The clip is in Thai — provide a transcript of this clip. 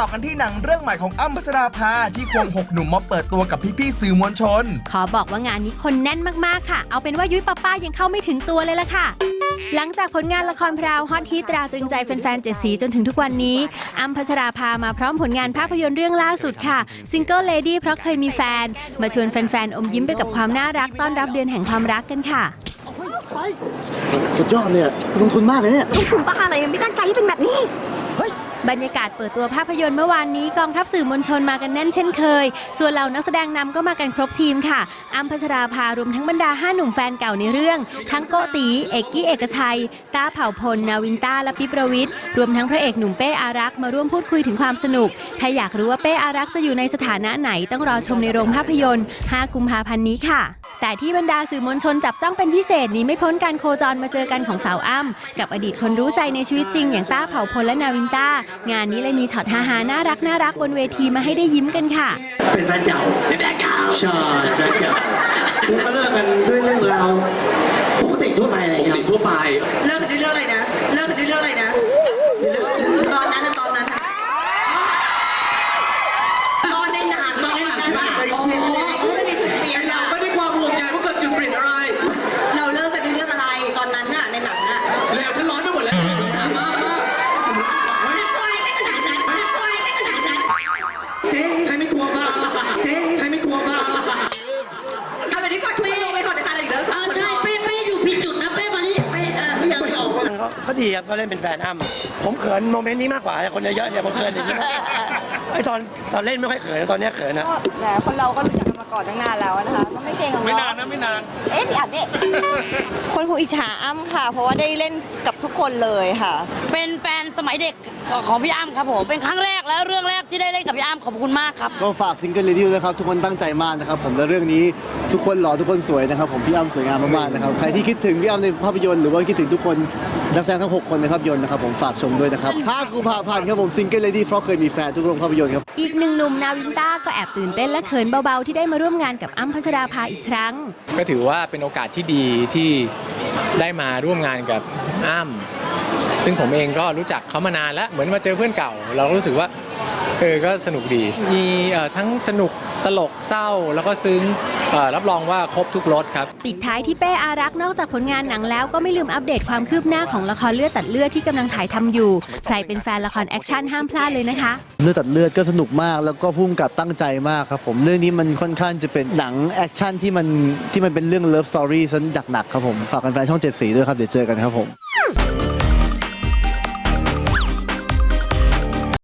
ต่อกันที่หนังเรื่องใหม่ของอ้ำพัชราภาที่ควงหกหนุ่มมาเปิดตัวกับพี่ๆสื่อมวลชน ขอบอกว่างานนี้คนแน่นมากๆค่ะ เอาเป็นว่ายุ้ยป้าป้ายังเข้าไม่ถึงตัวเลยล่ะค่ะ หลังจากผลงานละครพราวฮอตฮิตตราตรึงใจแฟนๆเจ็ดสีจนถึงทุกวันนี้อ้ำพัชราภามาพร้อมผลงานภาพยนตร์เรื่องล่าสุดค่ะซิงเกิลเลดี้เพราะเคยมีแฟน มาชวนแฟนๆอมยิ้มไปกับความน่ารักต้อนรับเดือนแห่งความรักกันค่ะ สุดยอดเลยอะลงทุนมากเลยเนี่ยลูกคุณป้าอะไรยังไม่ตั้งใจให้เป็นแบบนี้ บรรยากาศเปิดตัวภาพยนตร์เมื่อวานนี้กองทัพสื่อมวลชนมากันแน่นเช่นเคย ส่วนเหล่านักแสดงนำก็มากันครบทีมค่ะอัมพัชราภารวมทั้งบรรดา 5 หนุ่มแฟนเก่าในเรื่อง ทั้งโกตี เอกกี้เอกชัยต้าเผ่าพล นาวินต้า และปิ๊บประวิทย์รวมทั้งพระเอกหนุ่มเป้อารักษ์มาร่วมพูดคุยถึงความสนุก ถ้าอยากรู้ว่าเป้อารักษ์จะอยู่ในสถานะไหนต้องรอชมในโรงภาพยนตร์ 5 กุมภาพันธ์นี้ค่ะ แต่ที่บรรดาสื่อมวลชนจับจ้องเป็นพิเศษหนี้ไม่พ้นการโคจรมาเจอกันของสาวอ้ำกับอดีตคนรู้ใจในชีวิตจริง อย่างต้าเผ่าพลและนาวินต้างานนี้เลยมีช็อตฮาๆน่ารักน่ารักบนเวทีมาให้ได้ยิ้มกันค่ะ เป็นแฟนเก่าเป็นแฟนเก่าใช่แฟนเก่าแล้วก็เลิกกันด้วยเรื่องราวปกติทั่วไปอะไรครับติดทั่วไปเลิกกันด้วยเรื่องอะไรนะเลิกกันด้วยเรื่องอะไรนะตอนนั้นนะตอนนั้นนะตอนในหนังตอนในหนังว่าโอ้โหมันมีจุดเปลี่ยนเรา เขาเขาดีครับเขาเล่นเป็นแฟนอ้ำผมเขินโมเมนต์นี้มากกว่าคนเยอะๆเนี่ยผมเขินอย่างนี้มากไอตอนตอนเล่นไม่ค่อยเขินตอนเนี้ยเขินนะแหมคนเราก็รู้จักกัน มาก่อนตั้งนานแล้วนะคะก็ไม่เก่งหรอกไม่เนาะนานนะไม่นาน เอ๊ะพี่อัดเนี่ย คนคงอิจฉาอ้ำค่ะ เพราะว่าได้เล่นกับทุกคนเลยค่ะ เป็นแฟนสมัยเด็กของพี่อ้ำครับผมเป็นครั้งแรกและเรื่องแรกที่ได้เล่นกับพี่อ้ำขอบคุณมากครับ ก็ฝากซิงเกิลเลดี้ด้วยครับ ทุกคนตั้งใจมากนะครับ ผมและเรื่องนี้ทุกคนหล่อทุกคนสวยนะครับ ผมพี่อ้ำสวยงามมากๆนะครับใครที่คิดถึงพี่อ้ำในภาพยนตร์หรือว่าคิดถึงทุกคนนักแสดงทั้ง 6 คนในภาพยนตร์นะครับผมฝากชมด้วยนะครับ5กุมภาพันธ์ครับผมซิงเกิลเลดี้เพราะเคยมีแฟนทุกโรงภาพยนตร์ครับอีกหนึ่งหนุ่มนาวินต้าก็แอบตื่นเต้นและเขินเบาๆที่ได้มาร่วมงานกับอ้ำพัชราภาอีกครั้ง ก็ถือว่าเป็นโอกาสที่ดีที่ได้มาร่วมงานกับอ้ำซึ่งผมเองก็รู้จักเขามานานแล้วเหมือนมาเจอเพื่อนเก่า เราก็รู้สึกว่าเออก็สนุกดี มีทั้งสนุกตลกเศร้าแล้วก็ซึ้ง รับรองว่าครบทุกรสครับ ปิดท้ายที่เป้อารักษ์นอกจากผลงานหนังแล้วก็ไม่ลืมอัปเดตความคืบหน้าของละครเลือดตัดเลือดที่กำลังถ่ายทำอยู่ ใครเป็นแฟนละครแอคชั่นห้ามพลาดเลยนะคะ เลือดตัดเลือดก็สนุกมากแล้วก็พุ่มกับตั้งใจมากครับผมเรื่องนี้มันค่อนข้างจะเป็นหนังแอคชั่นที่มันที่มันเป็นเรื่องเลิฟสตอรี่ซะหนักๆครับผมฝากแฟนๆช่องเจ็ดสีด้วยครับเดี๋ยวเจอกันครับผม